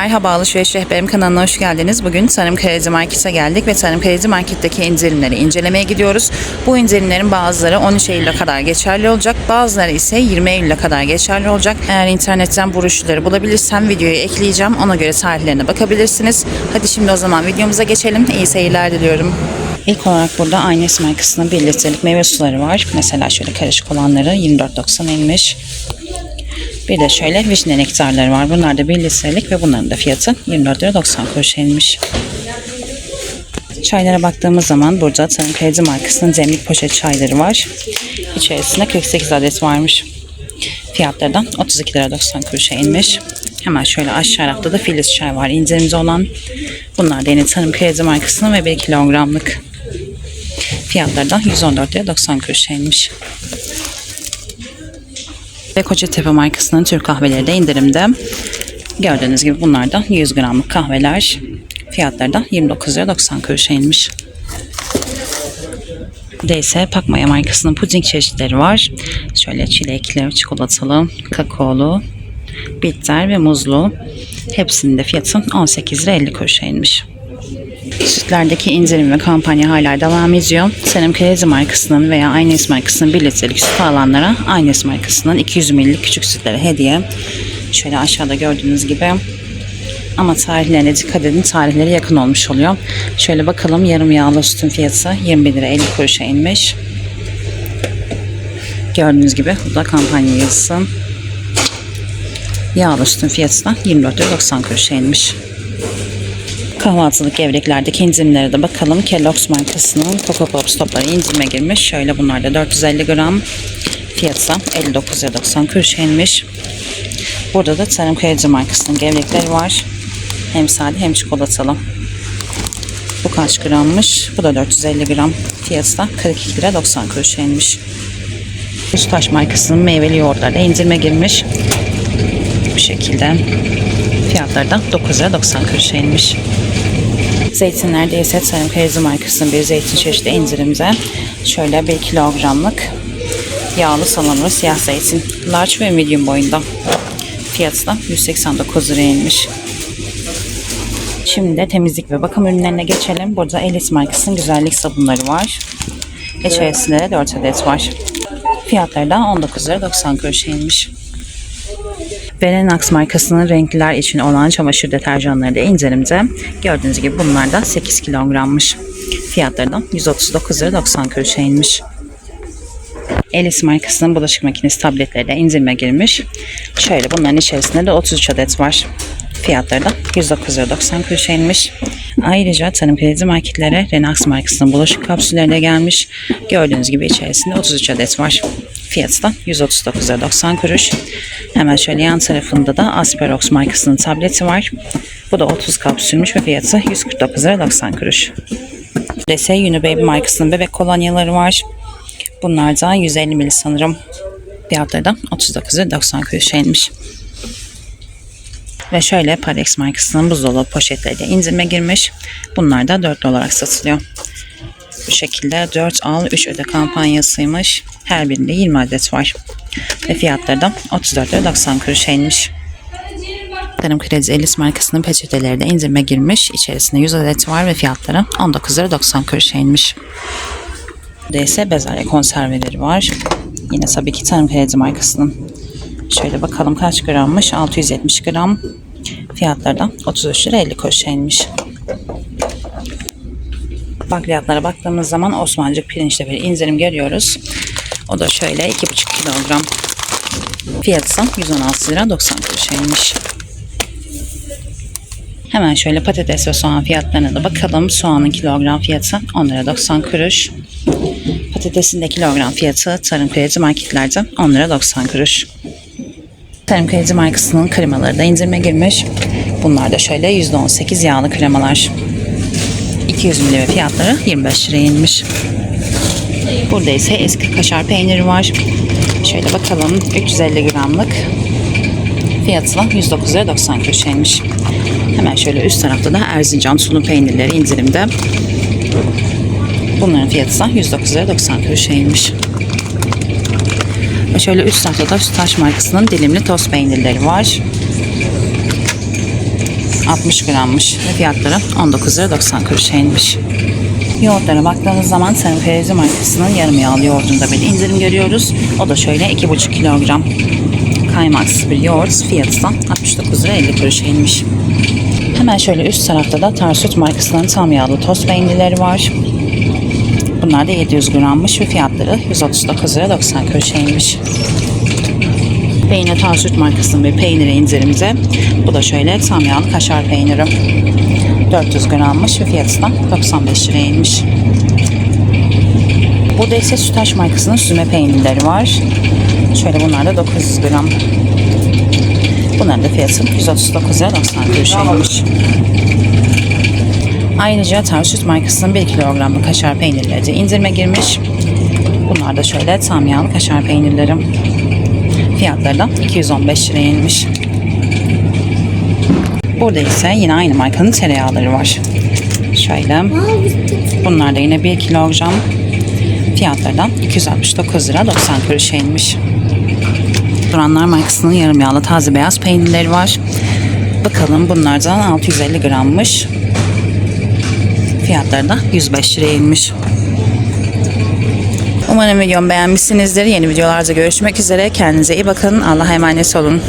Merhaba Alışveriş Rehberim kanalına hoş geldiniz. Bugün Tarım Kredi Market'e geldik ve Tarım Kredi Market'teki indirimleri incelemeye gidiyoruz. Bu indirimlerin bazıları 13 Eylül'e kadar geçerli olacak, bazıları ise 20 Eylül'e kadar geçerli olacak. Eğer internetten broşürleri bulabilirsem videoyu ekleyeceğim. Ona göre tarihlerine bakabilirsiniz. Hadi şimdi o zaman videomuza geçelim. İyi seyirler diliyorum. İlk olarak burada Aynes markasının 1 litrelik meyve suları var. Mesela şöyle karışık olanları 24.90 inmiş. Bir de şöyle vişne nektarları var. Bunlar da 1 litrelik ve bunların da fiyatı 24 lira 90 kuruş inmiş. Çaylara baktığımız zaman burada Tarım Kredi markasının demlik poşet çayları var. İçerisinde 48 adet varmış. Fiyatları da 32 lira 90 kuruşa inmiş. Hemen şöyle aşağı tarafta da Filiz çay var indirimde olan. Bunlar da yine Tarım Kredi markasının ve 1 kilogramlık. Fiyatları da 114 lira 90 kuruşa inmiş. Ve Kocatepe markasının Türk kahveleri de indirimde. Gördüğünüz gibi bunlar da 100 gramlık kahveler. Fiyatları da 29 lira 90 kuruşa inmiş. Burada ise Pakmaya markasının puding çeşitleri var. Şöyle çilekli, çikolatalı, kakaolu, bitter ve muzlu. Hepsinin de fiyatı 18 lira 50 kuruşa inmiş. Sütlerdeki indirim ve kampanya hala devam ediyor. Senem Kredi markasının veya Aynes markasının 1 litrelik süt alanlara Aynes markasının 200 ml'lik küçük sütlere hediye. Şöyle aşağıda gördüğünüz gibi. Ama tarihlerine dikkat edin. Tarihleri yakın olmuş oluyor. Şöyle bakalım yarım yağlı sütün fiyatı 21 lira 50 kuruşa inmiş. Gördüğünüz gibi bu da kampanya yazısı. Yağlı sütün fiyatı da 24 lira 90 kuruşa inmiş. Kahvaltılık gevreklerdeki indirimlere de bakalım. Kellogg's markasının Coco Pops topları indirime girmiş. Şöyle bunlar da 450 gram. Fiyatı 59.90 kuruşa inmiş. Burada da Tarım Kredi markasının gevrekleri var. Hem sade hem çikolatalı. Bu kaç grammış? Bu da 450 gram. Fiyatı da 42 lira 90 kuruşa inmiş. Ustaş markasının meyveli yoğurtları da indirime girmiş. Bu şekilde. Fiyatları da 9 lira 90 kuruşa inmiş. Zeytinlerde ise Tarım Kredi markasının bir zeytin çeşidi indirimde. Şöyle 1 kilogramlık yağlı salamlı siyah zeytin. Large ve medium boyunda. Fiyatı da 189 liraya inmiş. Şimdi de temizlik ve bakım ürünlerine geçelim. Burada Elis markasının güzellik sabunları var. İçerisinde de 4 adet var. Fiyatları da 19 lira 90 kuruşa inmiş. Verenax markasının renkliler için olan çamaşır deterjanları da indirimde. Gördüğünüz gibi bunlar da 8 kilogrammış. Fiyatları da 139 lira 90 kuruşa inmiş. Elis markasının bulaşık makinesi tabletleri de indirime girmiş. Şöyle bunların içerisinde de 33 adet var. Fiyatları da 109 lira 90 kuruşa inmiş. Ayrıca Tarım Kredi marketlere Renax markasının bulaşık kapsülleri de gelmiş. Gördüğünüz gibi içerisinde 33 adet var. Fiyatı da 139 lira 90 kuruş. Hemen şöyle yan tarafında da Asperox markasının tableti var. Bu da 30 kapsülmüş ve fiyatı 149 lira 90 kuruş. İse Unibaby markasının bebek kolonyaları var. Bunlar da 150 ml sanırım. Fiyatları da 39 lira 90 kuruşa inmiş. Ve şöyle Parex markasının buzdolabı poşetleri de indirime girmiş. Bunlar da 4 olarak satılıyor. Bu şekilde 4 al 3 öde kampanyasıymış. Her birinde 20 adet var. Ve fiyatları da 34 lira 90 kuruşa inmiş. Tarım Kredi Elis markasının peçeteleri de indirime girmiş. İçerisinde 100 adet var ve fiyatları 19 lira 90 kuruşa inmiş. Burada ise bezelye konserveleri var. Yine tabii ki Tarım Kredi markasının. Şöyle bakalım kaç grammış? 670 gram. Fiyatları da 33 lira 50 kuruşa inmiş. Bakliyatlara baktığımız zaman Osmancık pirinçte bir indirim görüyoruz. O da şöyle 2,5 kilogram. Fiyatı 116 lira 90 kuruşa inmiş. Hemen şöyle patates ve soğan fiyatlarına da bakalım. Soğanın kilogram fiyatı 10 lira 90 kuruş. Patatesin de kilogram fiyatı Tarım Kredi marketlerde 10 lira 90 kuruş. Tarım Kredi markasının kremaları da indirime girmiş. Bunlar da şöyle %18 yağlı kremalar. 200 ml fiyatları 25 liraya inmiş. Burada ise eski kaşar peyniri var. Şöyle bakalım 350 gramlık fiyatı da 109 lira 90 kuruşa inmiş. Hemen şöyle üst tarafta da Erzincan tulum peynirleri indirimde. Bunların fiyatı da 109 lira 90 kuruşa inmiş. Ve şöyle üst tarafta da Sütaş markasının dilimli toz peynirleri var. 60 grammış ve fiyatları 19 lira 90 kuruşa. Yoğurtlara baktığımız zaman Sarı Ferezi markasının yarım yağlı yoğurdunda bir indirim görüyoruz. O da şöyle 2,5 kilogram. Kaymaksız bir yoğurt fiyatı da 69 lira 50 kuruşa inmiş. Hemen şöyle üst tarafta da Tarsut markasının tam yağlı tost peynirleri var. Bunlar da 700 grammış ve fiyatları 139 lira 90 kuruşa inmiş. Ve yine Tarsut markasının bir peyniri indirimde. Bu da şöyle tam yağlı kaşar peyniri. 400 grammış ve fiyatı da 95 liraya inmiş. Burada ise Sütaş markasının süzme peynirleri var. Şöyle bunlar da 900 gram. Bunların da fiyatı 139 lira 90 kuruşa inmiş. Ayrıca Tarsut markasının 1 kilogramlık kaşar peynirleri de indirime girmiş. Bunlar da şöyle tam yağlı kaşar peynirleri. Fiyatları da 215 liraya inmiş. Burada ise yine aynı markanın tereyağları var. Şöyle. Bunlar da yine 1 kilogram. Fiyatları da 269 lira 90 kuruşa inmiş. Duranlar markasının yarım yağlı taze beyaz peynirleri var. Bakalım bunlardan 650 grammış. Fiyatları da 105 liraya inmiş. Umarım videomu beğenmişsinizdir. Yeni videolarda görüşmek üzere. Kendinize iyi bakın. Allah'a emanet olun.